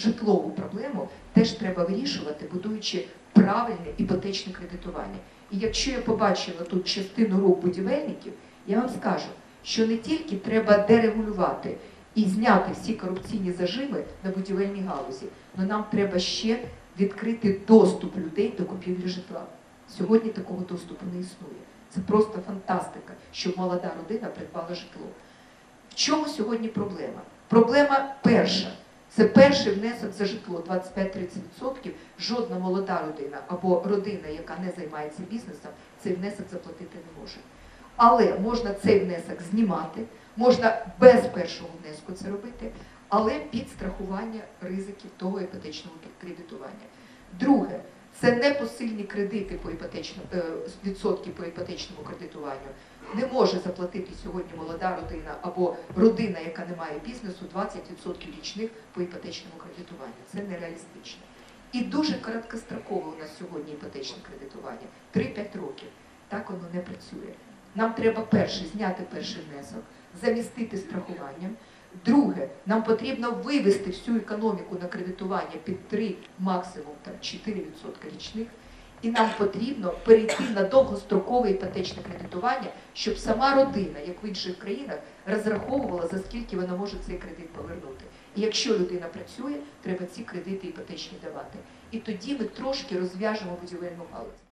житлову проблему теж треба вирішувати, будуючи правильне іпотечне кредитування. І якщо я побачила тут частину рук будівельників, я вам скажу, що не тільки треба дерегулювати і зняти всі корупційні зажими на будівельній галузі, але нам треба ще відкрити доступ людей до купівлі житла. Сьогодні такого доступу не існує. Це просто фантастика, щоб молода родина придбала житло. В чому сьогодні проблема? Проблема перша. Це перший внесок за житло 25-30%. Жодна молода родина або родина, яка не займається бізнесом, цей внесок заплатити не може. Але можна цей внесок знімати, можна без першого внеску це робити, але під страхування ризиків того іпотечного кредитування. Друге, це непосильні кредити по іпотечному е, відсотки по іпотечному кредитуванню. Не може заплатити сьогодні молода родина або родина, яка не має бізнесу, 20% річних по іпотечному кредитуванню. Це нереалістично. І дуже короткострокове у нас сьогодні іпотечне кредитування 3-5 років. Так воно не працює. Нам треба перше зняти перший внесок, замістити страхуванням. Друге, нам потрібно вивести всю економіку на кредитування під 3, максимум там 4% річних. І нам потрібно перейти на довгострокове іпотечне кредитування, щоб сама родина, як в інших країнах, розраховувала за скільки вона може цей кредит повернути. І якщо людина працює, треба ці кредити іпотечні давати. І тоді ми трошки розв'яжемо будівельну галузь.